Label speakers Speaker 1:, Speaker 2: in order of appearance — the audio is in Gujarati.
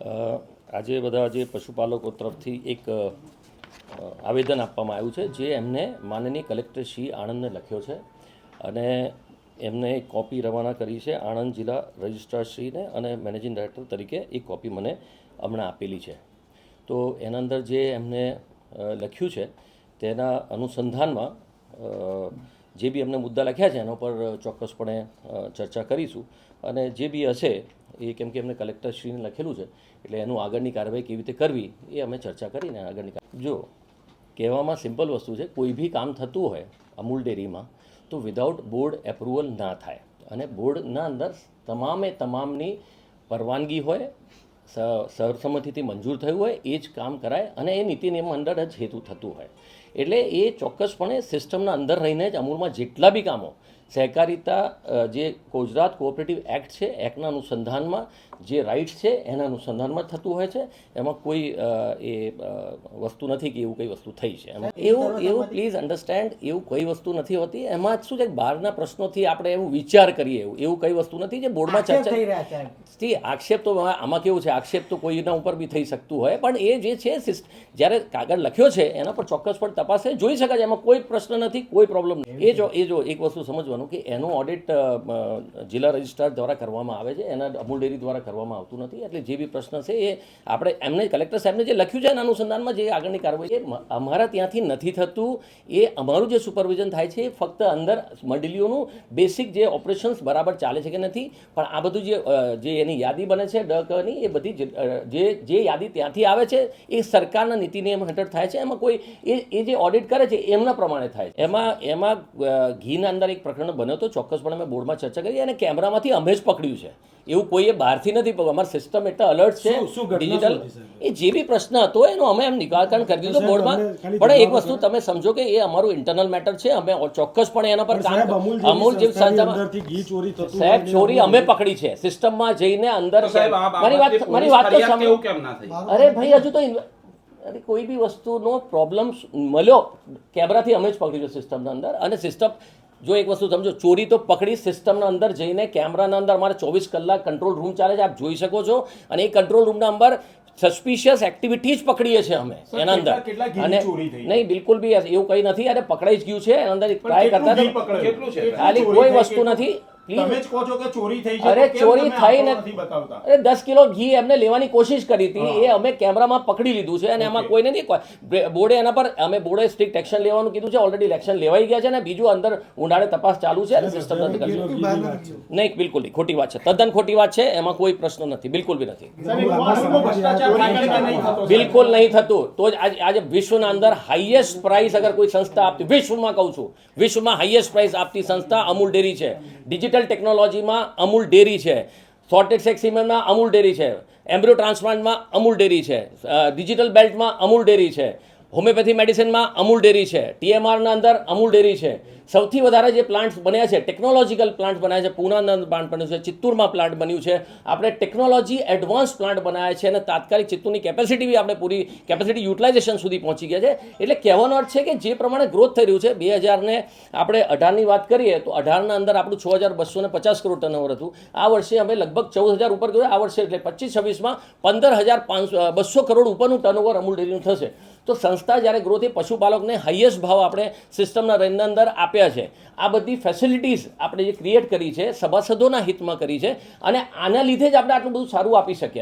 Speaker 1: આજે બધા જે પશુપાલકો તરફથી એક આવેદન આપવામાં આવ્યું છે, જે એમને માનનીય કલેક્ટર શ્રી આણંદને લખ્યો છે અને એમને એક કોપી રવાના કરી છે આણંદ જિલ્લા રજિસ્ટ્રારશ્રીને અને મેનેજિંગ ડાયરેક્ટર તરીકે એક કોપી મને હમણાં આપેલી છે. તો એના અંદર જે એમને લખ્યું છે તેના અનુસંધાનમાં જે બી અમને મુદ્દા લખ્યા છે એના પર ચોક્કસપણે ચર્ચા કરીશું. અને જે બી હશે, એ કેમ કે એમને કલેક્ટરશ્રીને લખેલું છે, એટલે એનું આગળની કાર્યવાહી કેવી રીતે કરવી, એ અમે ચર્ચા કરીને આગળની જો કહેવામાં સિમ્પલ વસ્તુ છે, કોઈ બી કામ થતું હોય અમૂલ ડેરીમાં, તો વિધાઉટ બોર્ડ એપ્રુવલ ના થાય. અને બોર્ડના અંદર તમામે તમામની પરવાનગી હોય સર્વસંમતિથી મંજૂર થયું હોય, એ જ કામ કરાય અને એ નીતિ નિયમ અંદર જ હેતુ થતું હોય. એટલે એ ચોક્કસપણે સિસ્ટમના અંદર રહીને જ અમૂલમાં જેટલા બી કામો સહકારિતા જે ગુજરાત કોઓપરેટિવ એક્ટ છે એક્ટના અનુસંધાનમાં જે રાઇટ્સ છે એના અનુસંધાનમાં થતું હોય છે એમાં કોઈ એ વસ્તુ નથી કે એવું કઈ વસ્તુ થઈ છે. એવું એવું પ્લીઝ અન્ડરસ્ટેન્ડ એવું કોઈ વસ્તુ નથી હોતી. એમાં શું છે બહારના પ્રશ્નોથી આપણે એવું વિચાર કરીએ એવું એવું કઈ વસ્તુ નથી જે બોર્ડમાં ચર્ચા
Speaker 2: થઈ
Speaker 1: થી આક્ષેપ તો આમાં કેવું છે? આક્ષેપ તો કોઈના ઉપર બી થઈ શકતું હોય પણ એ જે છે સિસ્ટ- જ્યારે કાગળ લખ્યો છે એના પર ચોક્કસ પણ તપાસે. જોઈ શકાય એમાં કોઈ પ્રશ્ન નથી કોઈ પ્રોબ્લેમ નથી. એ જો એ જો એક વસ્તુ સમજવાનું કે એનું ઓડિટ જિલ્લા રજિસ્ટ્રાર દ્વારા કરવામાં આવે છે. એના અમૂલ ડેરી દ્વારા કરવામાં આવતું નથી. એટલે જે બી પ્રશ્ન છે એ આપણે એમને, કલેક્ટર સાહેબને જે લખ્યું છે એના અનુસંધાનમાં જે આગળની કાર્યવાહી એ અમારા ત્યાંથી નથી થતું. એ અમારું જે સુપરવિઝન થાય છે ફક્ત અંદર મંડળીઓનું બેસિક જે ઓપરેશન્સ બરાબર ચાલે છે કે નથી. પણ આ બધું જે જે એની યાદી બને છે ડકની એ બધી જે જે યાદી ત્યાંથી આવે છે, એ સરકારના નીતિ નિયમ હેઠળ થાય છે. એમાં કોઈ, એ એ જે ઓડિટ કરે છે, એમના પ્રમાણે થાય છે. એમાં એમાં ઘીના અંદર એક પ્રકરણ બન્યો તો ચોક્કસપણે અમે બોર્ડમાં ચર્ચા કરી અને કેમેરામાંથી અમે જ પકડ્યું છે. એવું કોઈએ બહારથી નથી પકડ્યું. અમારી સિસ્ટમ એટલે અલર્ટ છે. ડિજિટલ? એ જે બી પ્રશ્ન હતો એનો અમે એમ નિકાલકરણ કરી દીધો બોર્ડમાં. પણ એક વસ્તુ તમે સમજો કે એ અમારું ઇન્ટરનલ મેટર છે. અમે ચોક્કસપણે એના પર કામ
Speaker 3: અમૂલ ચોરી થતું
Speaker 1: સાહેબ ચોરી અમે પકડી છે. સિસ્ટમમાં જઈને અંદર
Speaker 4: સાહેબ
Speaker 1: મારી વાત મારી વાત તો સાંભળો.
Speaker 4: કેમ ના થઈ?
Speaker 1: અરે ભાઈ હજુ તો અરે કોઈ બી વસ્તુનો પ્રોબ્લેમ મળ્યો. કેમેરાથી અમે જ પકડી છે સિસ્ટમના અંદર. અને સિસ્ટમ જો એક વસ્તુ સમજો ચોરી તો પકડી સિસ્ટમના અંદર જઈને કેમેરાના અંદર અમારે ચોવીસ કલાક કંટ્રોલ રૂમ ચાલે છે આપ જોઈ શકો છો. અને એ કંટ્રોલ રૂમના અંદર સસ્પિશિયસ એક્ટિવિટી જ પકડીએ છીએ અમે એના અંદર. અને નહીં બિલકુલ બી એવું કંઈ નથી અરે પકડાઈ જ ગયું છે એના અંદર ટ્રાય કરતા ખાલી કોઈ વસ્તુ નથી. Please.
Speaker 3: તમે જ કહો છો કે ચોરી થઈ છે
Speaker 1: અરે ચોરી થઈ
Speaker 3: નથી બતાવતા
Speaker 1: અરે દસ કિલો ઘી એમને લેવાની કોશિશ કરી હતી એ અમે કેમેરામાં પકડી લીધું છે અને એમાં
Speaker 3: Okay.
Speaker 1: કોઈ નથી કોઈ- બોર્ડે એના પર અમે બોર્ડે સ્ટ્રિક્ટ એક્શન લેવાનું કીધું છે ઓલરેડી એક્શન લેવાઈ ગયા છે અને બીજું અંદર ઊંડાણે તપાસ ચાલુ છે અને સિસ્ટમ નથી કરશે. નહીં બિલકુલ નહીં ખોટી વાત છે તદ્દન ખોટી વાત છે એમાં કોઈ પ્રશ્ન નથી બિલકુલ બી નથી
Speaker 3: નહીં?
Speaker 1: બિલકુલ નહીં થતું તો જ આજે આજે વિશ્વના અંદર હાઈએસ્ટ પ્રાઇસ અગર કોઈ સંસ્થા આપતી વિશ્વમાં કહું છું વિશ્વમાં હાઈએસ્ટ પ્રાઇસ આપતી સંસ્થા અમૂલ ડેરી છે ડિજિટલ ટેકનોલોજીમાં અમૂલ ડેરી છે. સોર્ટેડ સેક્સીમેન્ટમાં અમૂલ ડેરી છે. એમ્બ્રિયો ટ્રાન્સપ્લાન્ટમાં અમૂલ ડેરી છે. ડિજિટલ બેલ્ટમાં અમૂલ ડેરી છે. હોમિયોપેથી મેડિસિનમાં અમૂલ ડેરી છે. ટીએમઆરના અંદર અમૂલ ડેરી છે. સૌથી વધારે જે પ્લાન્ટ્સ બન્યા છે, ટેકનોલોજીકલ પ્લાન્ટ બન્યા છે, પૂનાના પ્લાન્ટ બન્યું છે, ચિત્તૂરમાં પ્લાન્ટ બન્યું છે. આપણે ટેકનોલોજી એડવાન્સ પ્લાન્ટ બનાવ્યા છે અને તાત્કાલિક ચિત્તૂરની કેપેસિટી બી આપણે પૂરી કેપેસિટી યુટિલાઇઝેશન સુધી પહોંચી ગયા છે. એટલે કહેવાનો અર્થ છે કે જે પ્રમાણે ગ્રોથ થઈ રહ્યું છે, બે હજારને આપણે અઢારની વાત કરીએ તો અઢારના અંદર આપણું છ હજાર બસો ને પચાસ કરોડ ટર્નઓવર હતું. આ વર્ષે અમે લગભગ ચૌદ હજાર ઉપર ગયું. આ વર્ષે એટલે પચીસ છવ્વીસમાં પંદર હજાર પાંચસો, બસો કરોડ ઉપરનું ટર્નઓવર અમૂલ ડેરીનું થશે. તો સંસ્થા જ્યારે ગ્રોથ એ પશુપાલકને હાઈએસ્ટ ભાવ આપણે સિસ્ટમના રેન્જના અંદર આપ્યા છે. આ બધી ફેસિલિટીઝ આપણે જે ક્રિએટ કરી છે, સભાસદોના હિતમાં કરી છે અને આના લીધે જ આપણે આટલું બધું સારું આપી શક્યા